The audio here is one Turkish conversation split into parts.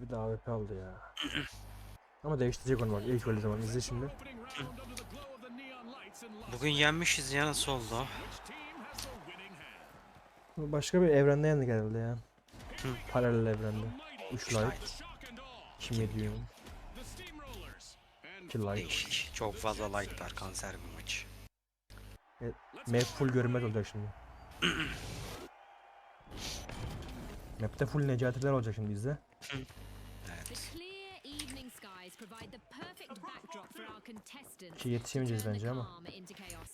Bir daha AWP aldı ya. Ama değiştirecek onu bak ilk öyle zaman izle şimdi. Bugün yenmişiz ya nasıl oldu? Başka bir evrende yendik herhalde ya. Hı. Paralel evrende. 3 like. Kim ediyor? 2 like. Değişik. Çok fazla like var kanser bir maç. Map full görünmez olacak şimdi. Map'te full necatiler olacak şimdi izle. The Evet. clear evening skies provide the perfect backdrop for our contestants Ki yetişemeyeceğiz bence ama. calm into chaos,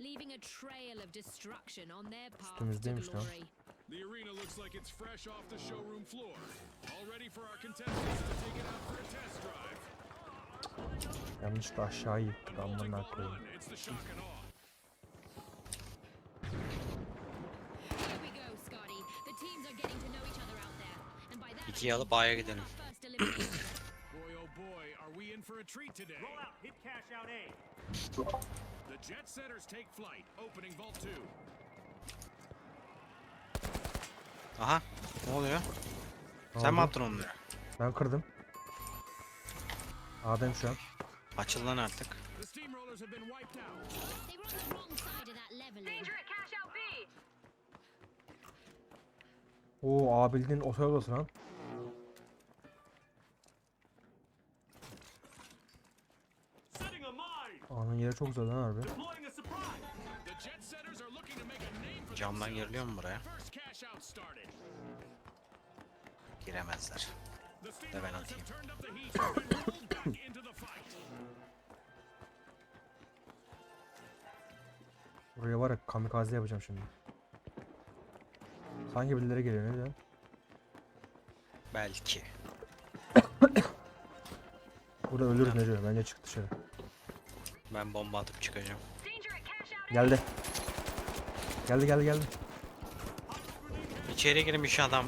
leaving a trail of destruction on their path to Üstümüzdeymiş lan. glory. The arena looks like it's fresh off the showroom floor. All ready for our contestants to take it out for a test drive. Yanlışlıkla aşağı yıktık amına koyayım. one, it's the shock and awe. Here we go, Scotty. The teams are getting to know each other out there, and by that I İkiyi alıp A'ya gidelim. Treat today? Roll out, hit cash out A. The Jet Setters take flight, opening Vault 2. Aha. Ne oluyor? Ne Sen mi oldu? attın onları? Ben kırdım. Adem şu an. Açıl lan artık. The Steamrollers have been wiped out. they were on the wrong side of that leveling. Oo A bildiğin otoyol odası lan. A'nın yeri çok güzel lan harbi. Camdan giriliyor mu buraya? Giremezler. The ben atayım. Buraya var ya kamikaze yapacağım şimdi. Sanki birileri geliyor ne diyorsun? Belki. Burada ölürüz ne diyor? Bence çık dışarı. Ben bomba atıp çıkacağım. Geldi. Geldi geldi geldi. İçeri girmiş adam.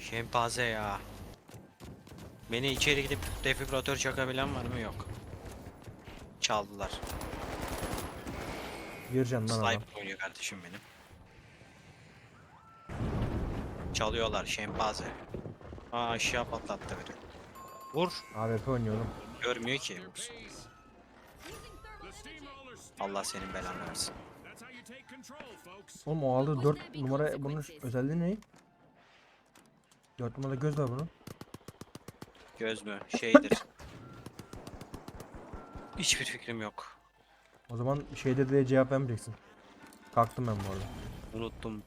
Şempaze ya. Beni içeri gidip defibrilatör çakabilen var mı? Yok. Çaldılar. Gireceğim lan adam. Sniper oynuyor kardeşim benim. Çalıyorlar şempaze. Aa aşağı patlattı biri. Vur. AWP oynuyor oğlum. Görmüyor ki. Allah senin belanı versin. Oğlum o aldığı 4 numara bunun özelliği ne? 4 numarada göz var bunun. Göz mü? Şeydir. Hiçbir fikrim yok. O zaman şeyde de cevap vermeyeceksin. Kalktım ben bu arada. Unuttum.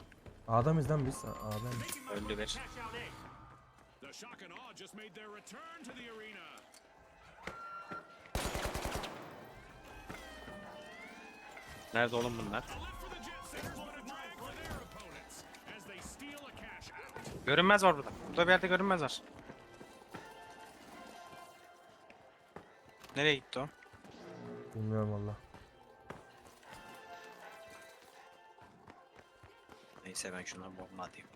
A'dayız lan biz. A- A'dayız. Öldü bir. A cash out. Görünmez var burada. Burada bir yerde görünmez var. Nereye gitti o? Bilmiyorum valla. Neyse ben şuna bomba atayım.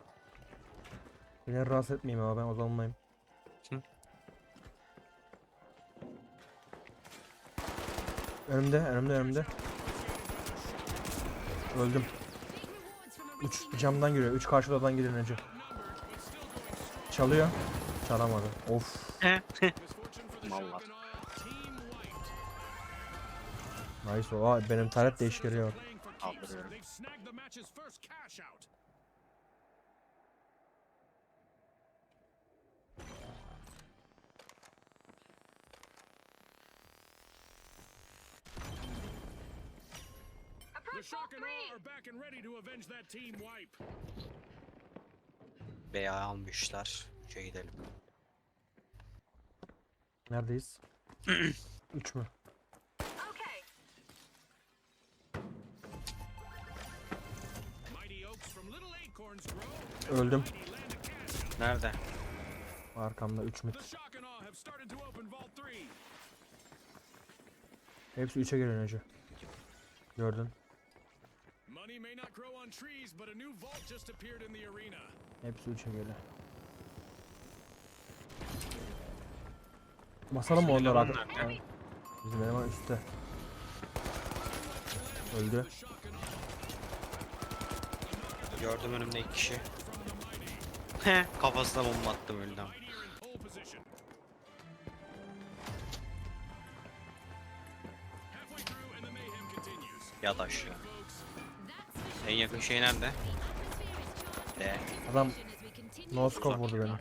Beni rahatsız etmeyeyim ama ben odalmayayım. Hı. Önümde, önümde, önümde. Öldüm. 3 camdan giriyor. 3 karşı odadan giriyor önce. Çalıyor. Çalamadı. Of. Mallar. Nice o. Aa, benim taret for keeps. Kaldırıyorum. They've snagged the match's first cash out. The Shock and Awe are back and ready to avenge that team wipe. Veya almışlar. Şey gidelim. Neredeyiz? 3 mü? Öldüm. Nerede? Arkamda 3 mü? The Shock and Awe have started to open Vault 3. Hepsi 3'e geliyor önce. Gördün. Money may not grow on trees, but a new vault just appeared in the arena. Hepsi uçuyor böyle. Basalım mı onları artık? Bizim eleman üstte. Öldü. Gördüm önümde iki kişi. He, kafasına bomba attım öldü. Yat aşağı. En yakın şey nerede? Charged De. Adam no scope vurdu beni.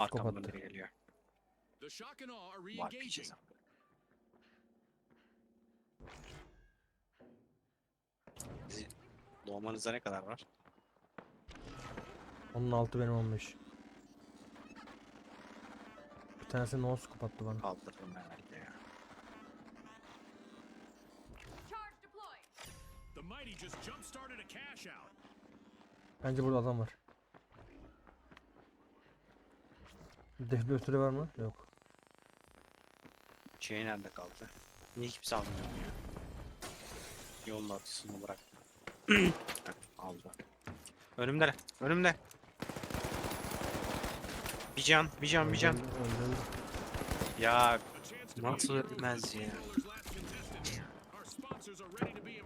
Arkamdan attı. biri geliyor. Var. Bizi- Doğmanızda ne kadar var? Onun altı benim 15. Bir tanesi no scope attı bana. Kaldırdım herhalde ya. Charge deployed. The mighty just jump-started a cash out. Bence burada adam var. Defibrilatörü var mı? Yok. Şey nerede kaldı? Niye kimse almıyor ya? Yolun ortasında bıraktım. Heh, Aldı. Önümde. Önümde. Bir can, bir can, bir can. Ya nasıl ölmez ya? Controller's last contestant. Our sponsors are ready to be impressed.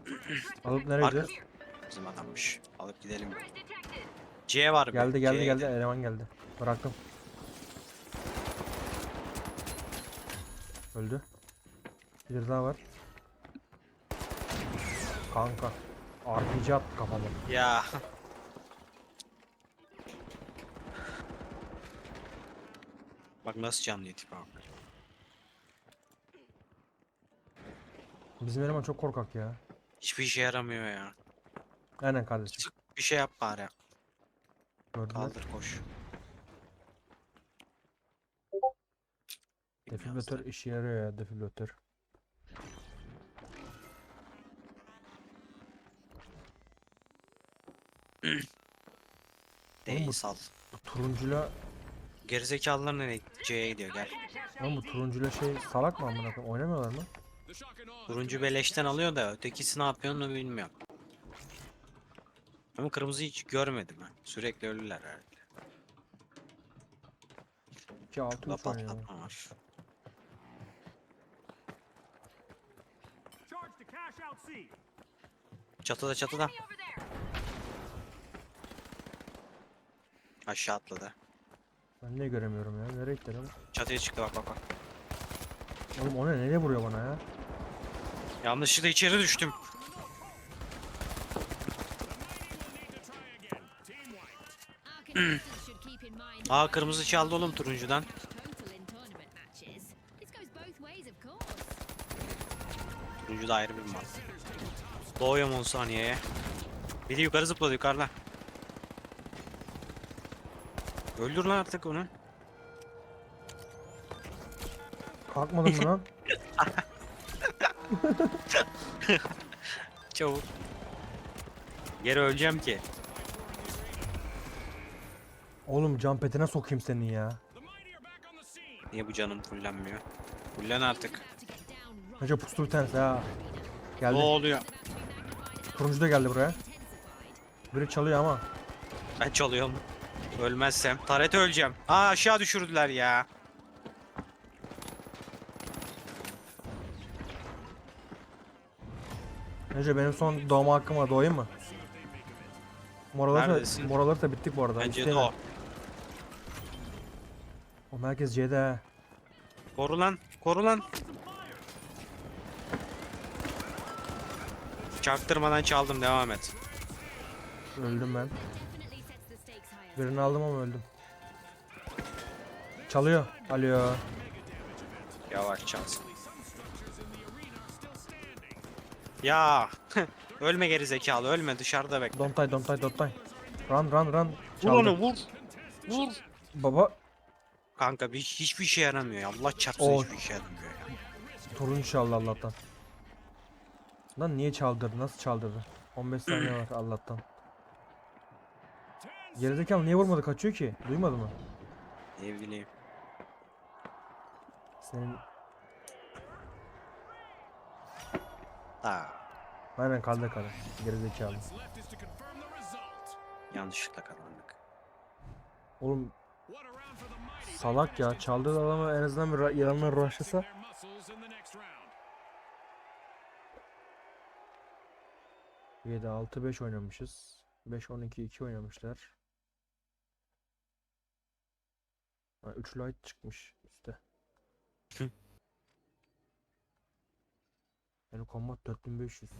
Alıp nereye Arka- gidiyoruz? Bizim adammış. Alıp gidelim. C var bir. Geldi geldi C'ye geldi. gidelim. Eleman geldi. Bıraktım. Öldü. Bir daha var. Kanka. RPG attı kafama. Ya. Bak nasıl canlı tip abi. Bizim eleman çok korkak ya. Hiçbir işe yaramıyor ya. Aynen kardeşim. Sık bir şey yap bari. Gördüler. Kaldır koş. Defibrilatör işe yarıyor ya defibrilatör. Değil sal. Bu turuncuyla Gerizekalılar nereye? C'ye gidiyor gel. Lan bu turuncuyla şey salak mı amına koyayım? Oynamıyorlar mı? Turuncu beleşten alıyor da ötekisi ne yapıyor onu bilmiyorum. Ama kırmızı hiç görmedim ben. Sürekli ölüler herhalde. 2 6 Da 3 oynuyor. patlatma var. Charge to cash out C. Çatıda çatıda. Aşağı atladı. Ben niye göremiyorum ya? Nereye gitti lan? Çatıya çıktı bak bak bak. Oğlum o ne? Nereye vuruyor bana ya? Yanlışlıkla içeri düştüm. Aa kırmızı çaldı oğlum turuncudan. Turuncu da ayrı bir mal. Doğuyorum 10 saniyeye. Biri yukarı zıpladı yukarıdan. Öldür lan artık onu. Kalkmadın mı lan? Çabuk. Geri öleceğim ki. Oğlum can petine sokayım seni ya. Niye bu canım fullenmiyor? Fullen artık. Nece pustu bir tanesi ha. Ne Geldi. oluyor? magnified and Turuncu da geldi buraya. Biri çalıyor ama. Ben çalıyorum. Ölmezsem. Tarete öleceğim. Aa aşağı düşürdüler ya. Nece benim son doğma hakkım var. Doğayım mı? Moraları da, Neredesin? moraları da bittik bu arada. Bence de o. O merkez C'de ha. Koru lan. Koru lan. Çaktırmadan çaldım devam et. Öldüm ben. Definitely sets the stakes higher. Birini aldım ama öldüm. Çalıyor. Alo. Yavaş çalsın. Ya. Ölme geri zekalı ölme dışarıda bekle. Don't die, don't die, don't die. Run, run, run. Vur Çaldı. onu vur. Vur. Baba Kanka bir, hiçbir işe yaramıyor ya. Allah çarpsın Oh. hiçbir işe yaramıyor ya. torun çaldı Allah'tan. Lan niye çaldırdı? Nasıl çaldırdı? 15 saniye var Allah'tan. Gerizekalı niye vurmadı? Kaçıyor ki. Duymadı mı? Ne bileyim. Senin Aa, aynen kaldı kaldı. Gerizekalı. Yanlışlıkla kazandık. Oğlum salak ya. Çaldığı adamı en azından bir yalanlar rush'lasa. 7 6 5 oynamışız. 5 12 2 oynamışlar. 3 light çıkmış üstte. Yani combat 4500.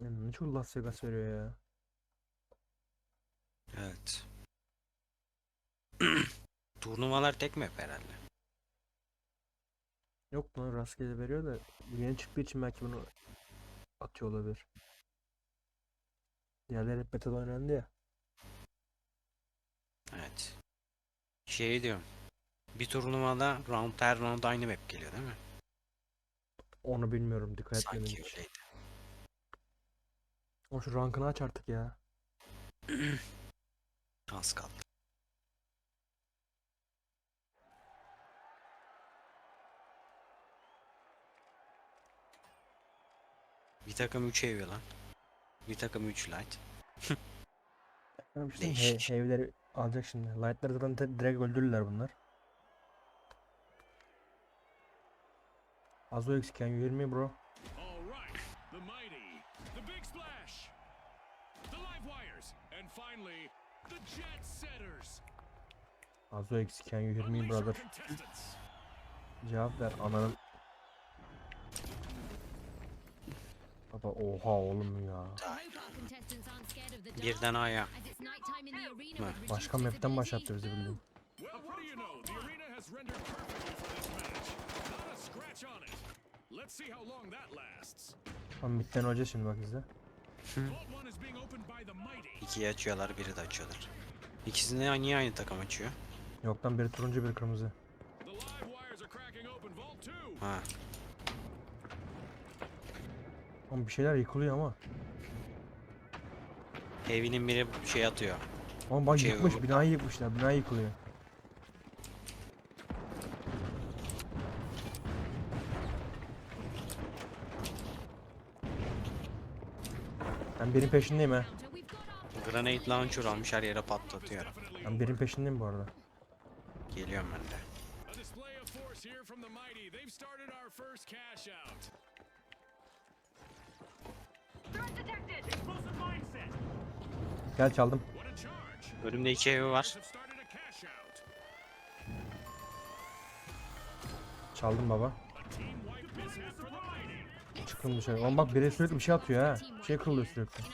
Yani ne çok Las Vegas veriyor ya. Evet. Turnuvalar tek map herhalde. Yok lan rastgele veriyor da yeni çıktığı için belki bunu atıyor olabilir. Diğerleri hep beta'da oynandı ya. Evet. Şey diyorum. Bir turnuvada round her round aynı map geliyor değil mi? Onu bilmiyorum dikkat etmedim Sanki hiç. öyleydi. O şu rankını aç artık ya. Az kaldı. Bir takım 3 heavy lan. Bir takım 3 light. Bir şey diyeyim, he- Değişik. heavy'leri alacak şimdi. Light'ları zaten di- direkt öldürürler bunlar. Azo hear me bro? All right. The mighty. The big splash. The live wires. And finally, the jet setters. Azo Unleash our brother? contestants. Cevap ver ananın. Baba oha oğlum ya. Birden A'ya. Başka map'ten başlattı bizi bildiğin. Lan bitten hoca şimdi bak izle. Vault 1 is being opened by the mighty. İkiyi açıyorlar, biri de açıyorlar. İkisini de niye aynı takım açıyor? Yok lan biri turuncu biri kırmızı. The live wires are cracking open Vault 2. Ha. Oğlum bir şeyler yıkılıyor ama. Heavy'nin biri şey atıyor. Oğlum bak Şey, yıkmış o- binayı yıkmışlar bina yıkılıyor. Ben birin peşindeyim ha. Grenade launcher almış her yere patlatıyor. Ben birin peşindeyim bu arada. Geliyorum ben de. a display of force here from the mighty. They've started our first cash out. Explosive mindset. Gel çaldım. What a charge. Önümde iki heavy var. Çaldım baba. Çıktım dışarı. Oğlum bak biri sürekli bir şey atıyor ha. Bir şey kırılıyor sürekli.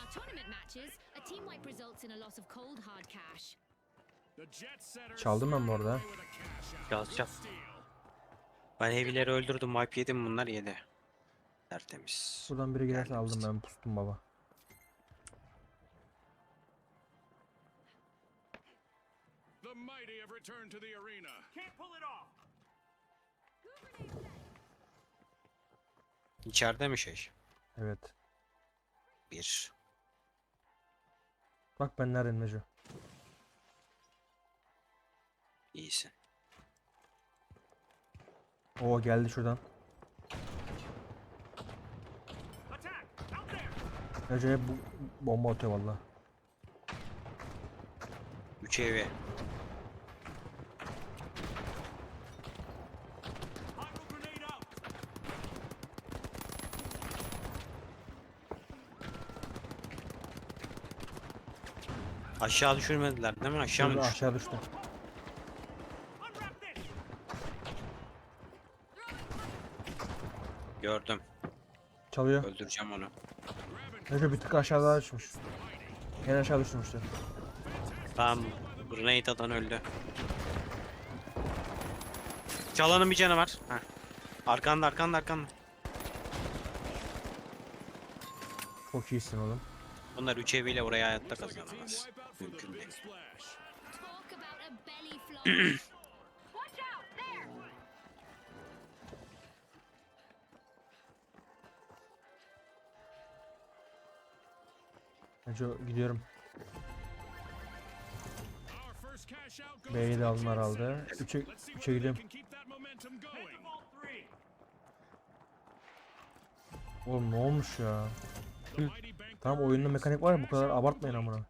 Çaldım ben bu arada. away with a cash out. Yaz, Good yaz. steal. Ben heavy'leri öldürdüm, wipe yedim bunlar yedi. Tertemiz. Buradan biri girerse Tertemiz. aldım ben pustum baba. The mighty have returned to the arena. Can't pull it off. İçeride mi şey? Evet. Bir. Bak ben neredeyim Neco. İyisin. Oo geldi şuradan. Hep bu bomba atıyor valla. Üç heavy. Hostile grenade out. Aşağı düşürmediler değil mi? Aşağı mı Şurada düştü? aşağı düştü. Gördüm. Çalıyor. Öldüreceğim onu. Neco bir tık aşağıda düşmüş. Gene aşağı düşmüştü. Tamam. Grenade atan öldü. Çalanın bir canı var. Heh. Arkanda arkanda arkanda. Çok iyisin oğlum. Bunlar üç eviyle oraya hayatta kazanamaz. Mümkün değil. can keep that momentum Head going. to vault three. Oğlum ne olmuş ya? Tamam oyunun mekanik var ya bu kadar abartmayın amına.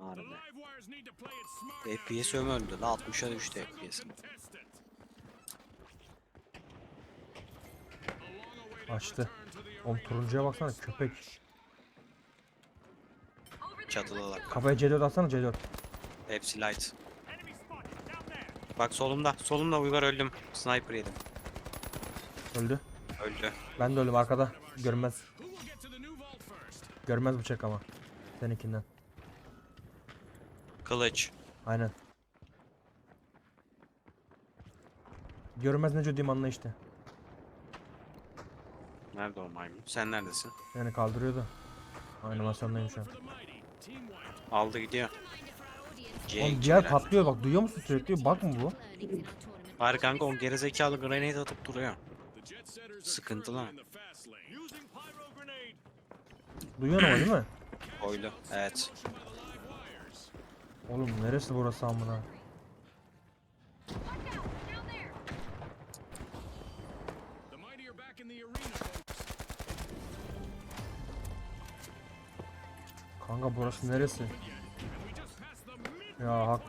Harbi. FPS ömürdü la 60'a düştü FPS. Açtı. Oğlum turuncuya baksana köpek. Çatıdalar. Kafaya C4 atsana C4. Hepsi light. Bak solumda. Solumda Uygar öldüm. Sniper yedim. Öldü. Öldü. Ben de öldüm arkada. Görmez. Görmez bıçak ama. Seninkinden. Kılıç. Aynen. Görmez ne diyeyim anla işte. Nerede o maymun? Sen neredesin? Yani kaldırıyordu. Animasyondayım şu an. Aldı gidiyor. Oğlum diğer patlıyor bak duyuyor musun sürekli? Bak mı bu? Bari kanka o gerizekalı grenade atıp duruyor. Sıkıntı lan. Duyuyorsun ama değil mi? Oylu. Evet. Oğlum neresi burası amına? Kanka burası neresi? Ya hak.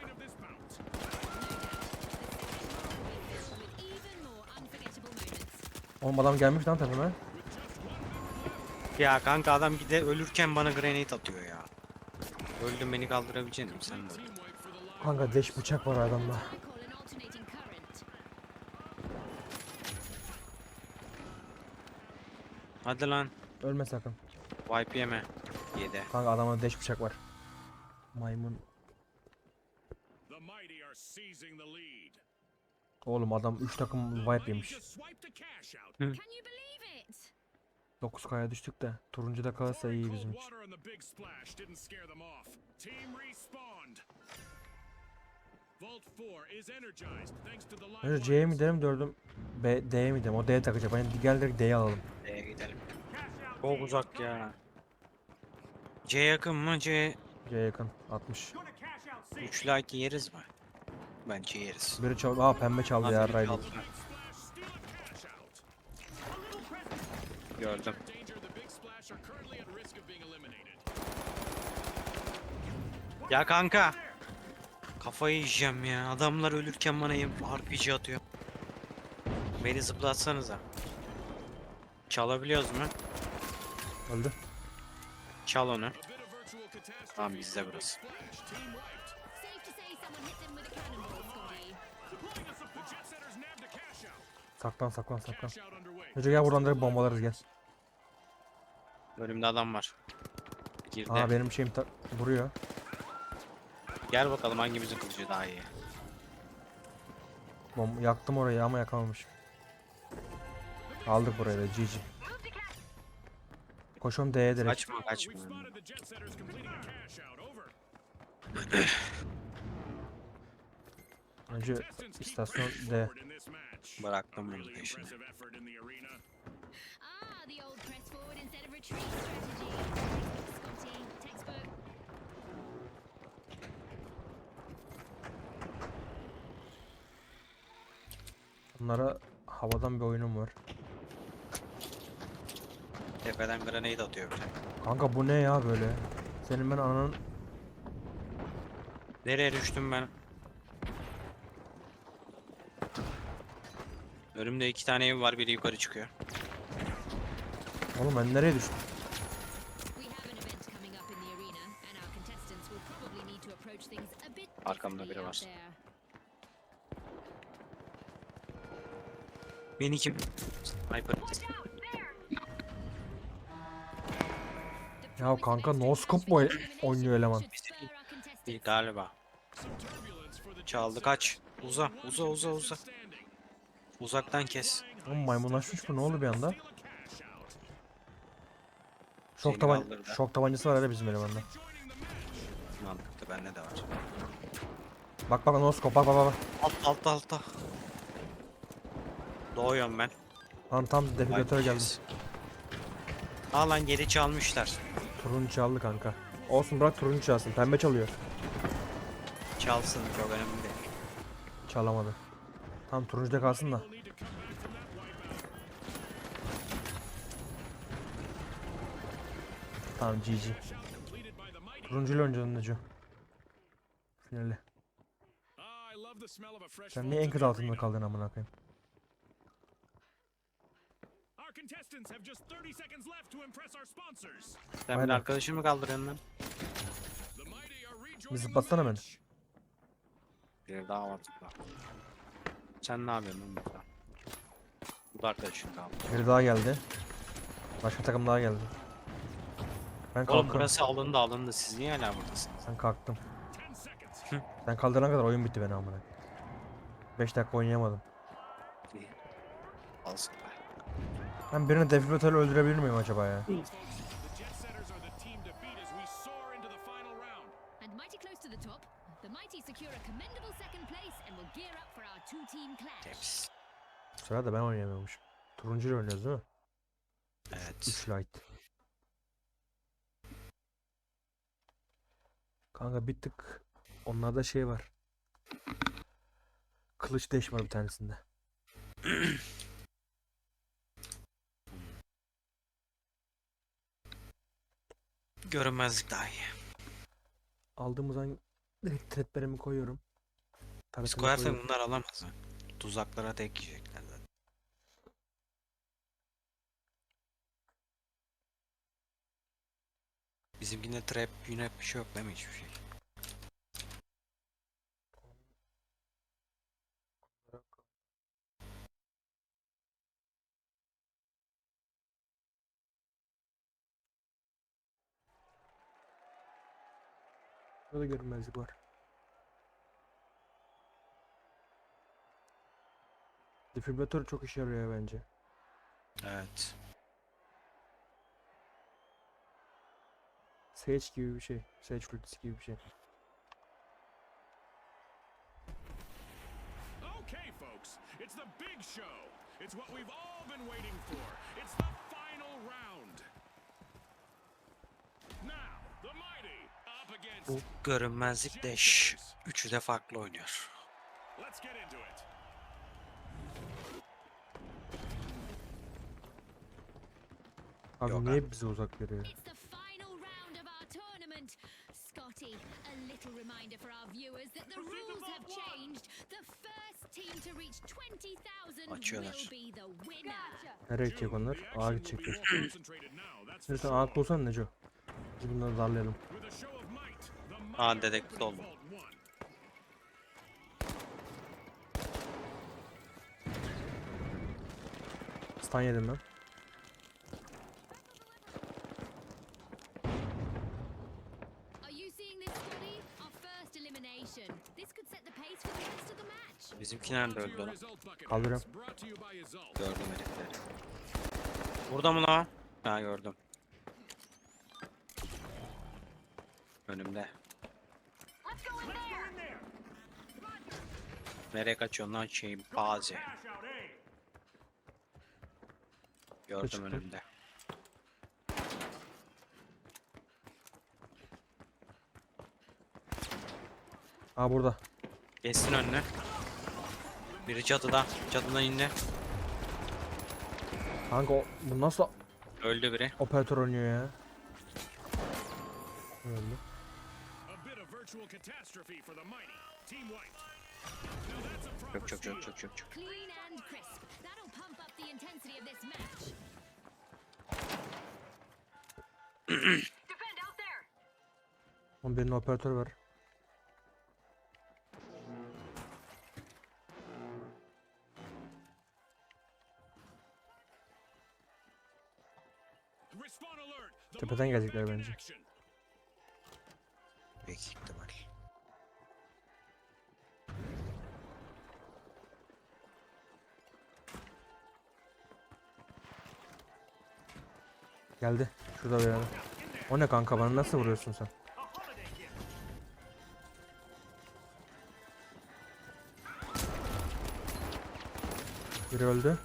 Oğlum adam gelmiş lan tepeme. Ya kanka adam gide ölürken bana grenade atıyor ya. Öldüm beni kaldırabilecek misin sen de öl. Kanka leş bıçak var adamda. Hadi lan. Ölme sakın. Wipe yeme. Yedi. Kanka adamda deş bıçak var. Maymun. Oğlum adam 3 takım wipe yemiş. just swiped a cash out. Can you believe it? 9K'ya düştük de. Turuncu da kalırsa iyi bizim için. water on the big splash didn't scare them off. Team respawned. Vault 4 is energized thanks to the live Önce C'ye mi gidelim dördüm. B, D'ye mi gidelim? O D'ye takacak. Ben gel direkt D'ye alalım. D'ye gidelim. Çok uzak ya. C yakın mı? C C'ye yakın. 60. Gonna cash out C. 3 like yeriz mi? Bence yeriz. Biri çaldı. Aa pembe çaldı ya Az biri Rayleigh. çaldı. Splash, steal a cash out. A little present. Gördüm. Ya kanka. Kafayı yiyeceğim ya. Adamlar ölürken bana RPG atıyor. Beni zıplatsanıza. Çalabiliyoruz mu? Öldü. Çal onu. Tamam bizde burası. Saklan saklan saklan. Önce gel buradan direkt bombalarız gel. Önümde adam var. Girdi. Aa benim şeyim ta- vuruyor. Gel bakalım hangimizin kılıcı daha iyi. Bom yaktım orayı ama yakamamışım. Aldık burayı da GG. Koşuyorum D'ye direkt. Kaçma kaçma. Önce istasyon D. Bıraktım bunu peşine. Bunlara havadan bir oyunum var. Tepeden grenade atıyor bir de. Kanka bu ne ya böyle? Senin ben ananın Nereye düştüm ben? Önümde iki tane ev var biri yukarı çıkıyor. Oğlum ben nereye düştüm? Arkamda biri var. Beni kim? Sniper. Ya kanka, no scope mu oynuyor eleman? Bir galiba. Çaldı kaç. Uza uza uza uza. Uzaktan kes. Oğlum maymunlaşmış bu ne oldu bir anda? Şok, Seni taban kaldırdı. şok tabancası var hele bizim elemanda. Mantıklı bende de var. Bak bak no scope bak bak bak. Alt altta altta. Doğuyorum ben. Lan tam defibrilatör geldi. Bakacağız. Aa lan geri çalmışlar. Turuncu çaldı kanka. Olsun bırak turuncu çalsın. Pembe çalıyor. Çalsın çok önemli değil. Çalamadı. Tam turuncuda kalsın da. Tamam GG. Turuncuyla oynayacağız Neco. Finali. I love the smell of a fresh Sen niye en to kötü the altında kaldın amına koyayım? Contestants have just 30 seconds left to impress our sponsors. Sen Aynen. bir arkadaşını mı kaldırıyorsun lan? The mighty are rejoining Bir the zıplatsana beni. match. Bir daha var tıkla. Sen ne yapıyorsun lan burada? Bu da arkadaşın kaldı. Biri daha geldi. Başka takım daha geldi. Ben Oğlum kalkıyorum. burası alındı alındı. Siz niye hala buradasınız? Ben kalktım. 10 seconds. Sen kaldırana kadar oyun bitti benim amına. 5 dakika oynayamadım. İyi. Alsın be. Ben birini defibrilatörle öldürebilir miyim acaba ya? Folks, the Jet Setters are the team to beat as we soar into the final round. And mighty close to the top, the mighty secure a commendable second place and will gear up for our two-team clash. Temiz. Bu sefer de ben oynayamıyormuşum. Turuncuyla oynuyoruz değil mi? Evet. 3 light. Kanka bir tık onlarda şey var. Kılıç var bir tanesinde. Görünmezlik daha iyi. Aldığımız an direkt tretberimi koyuyorum. Biz Taretimi koyarsak koyuyorum. bunlar alamaz. ha. Tuzaklara tek yiyecekler zaten. Bizimkinde trap, yine bir şey yok değil mi hiçbir şey? Burada da görünmezlik var. Defibrilatör çok işe yarıyor bence. Evet. Sage gibi bir şey. Sage ultisi gibi bir şey. Okay, folks, it's the big show. It's what we've all been waiting for. It's the final round. Now, the mighty up against. Bu görünmezlik deş. Üçü de farklı oynuyor. Abi Yok niye bizi uzak görüyor? It's the final round of our tournament. Scotty, a little reminder for our viewers that the Proceed to rules have vote one. changed. The first team to reach 20,000 Açıyorlar. will be the winner. Nereye gidecek onlar? Ağa gidecekler. Neyse ağa bulsan Neco. Biz bunları darlayalım. With a show Aa, dedektif oldum. Stun yedim ben. Bizimki nerede öldü lan? Kaldırıyorum. Gördüm herifleri. Burada mı lan? Ha gördüm. Önümde. Nereye kaçıyorsun lan şeyim? Bazi. Gördüm çıktı. önümde. Aa burada. Geçsin önüne. Biri çatıda. Çatıdan indi. Kanka o, bu nasıl Öldü biri. operatör oynuyor ya? Öldü. A bit of virtual catastrophe for the mighty. Team wiped. Çok çok çok çok çok çok. Onun birinin operatör var. Tepeden gelecekler bence. action. Geldi. Şurada bir yerde. O ne kanka bana nasıl vuruyorsun sen? Biri öldü.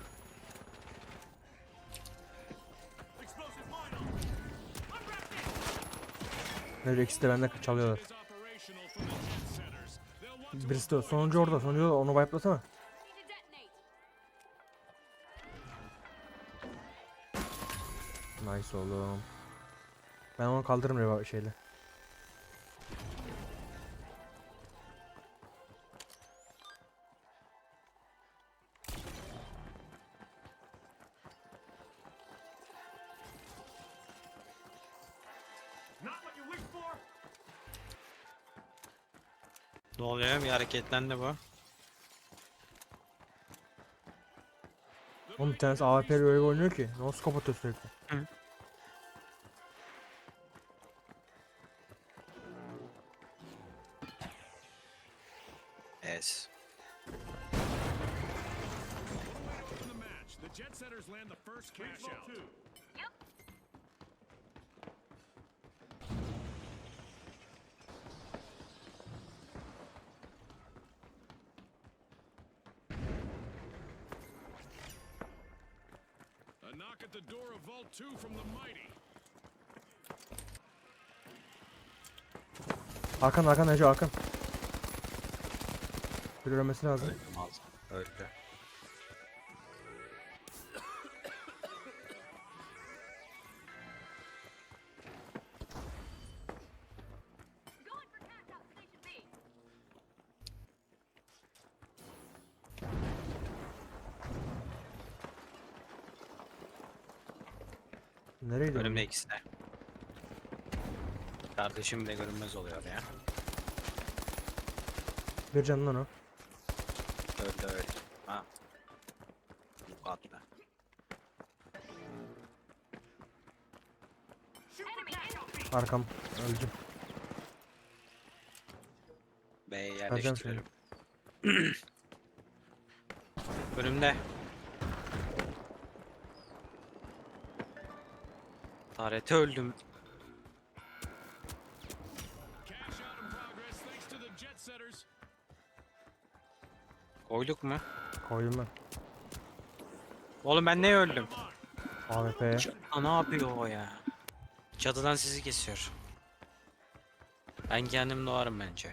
Nerede ikisi de bende çalıyorlar. Birisi de sonuncu orada. Sonuncu orada. Onu wipe'lasana. Nice oğlum. Ben onu kaldırırım reva şeyle. Ne oluyor? Bir hareketlendi bu. Oğlum bir tanesi AWP öyle oynuyor ki. No scope atıyor sürekli. Es. Knock at the door of Vault 2 from the Mighty. Hakan Hakan Ece Hakan. Bir ölmesi lazım. Öldü. İkisi de. Kardeşim bile görünmez oluyor ya. Bir canlı lan o. Öldü öldü. Ha. Bu atla. Arkam öldü. B'ye yerleştirelim. Önümde. Jet Setters. Koyduk mu? Koydum ben. Oğlum ben ne öldüm? AWP'ye. Aa, ne yapıyor o ya? Cadıdan sizi kesiyor. Ben kendim doğarım bence.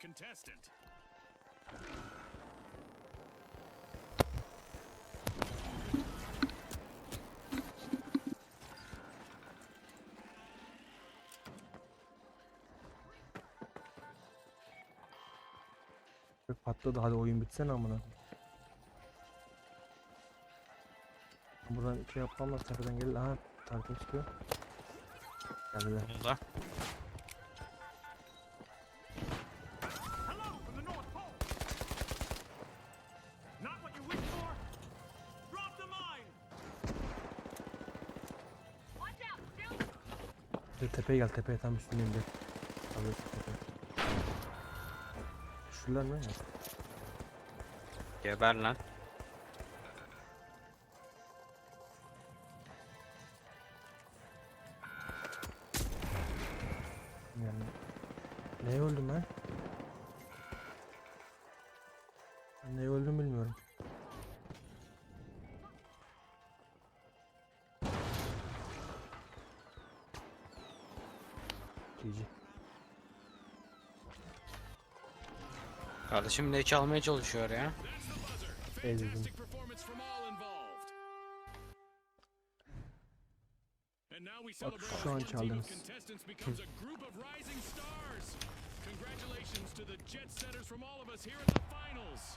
Contestant. Patladı hadi oyun bitsene amına. Buradan şey yapmam lazım tepeden gel. Aha takip çıkıyor. Geldiler. Burada. Tepeye gel tepeye tam üstündeyim gel. Alıyorsun tepeye. Şuralar ne ya? Geber lan. Yani neye öldüm? Ben Kardeşim ne çalmaya çalışıyor ya? Ezdim. Celebrate şu an çaldınız. Congratulations to the Jet Setters from all of us here in the finals.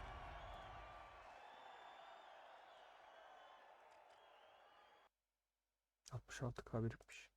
altmış altı k birikmiş.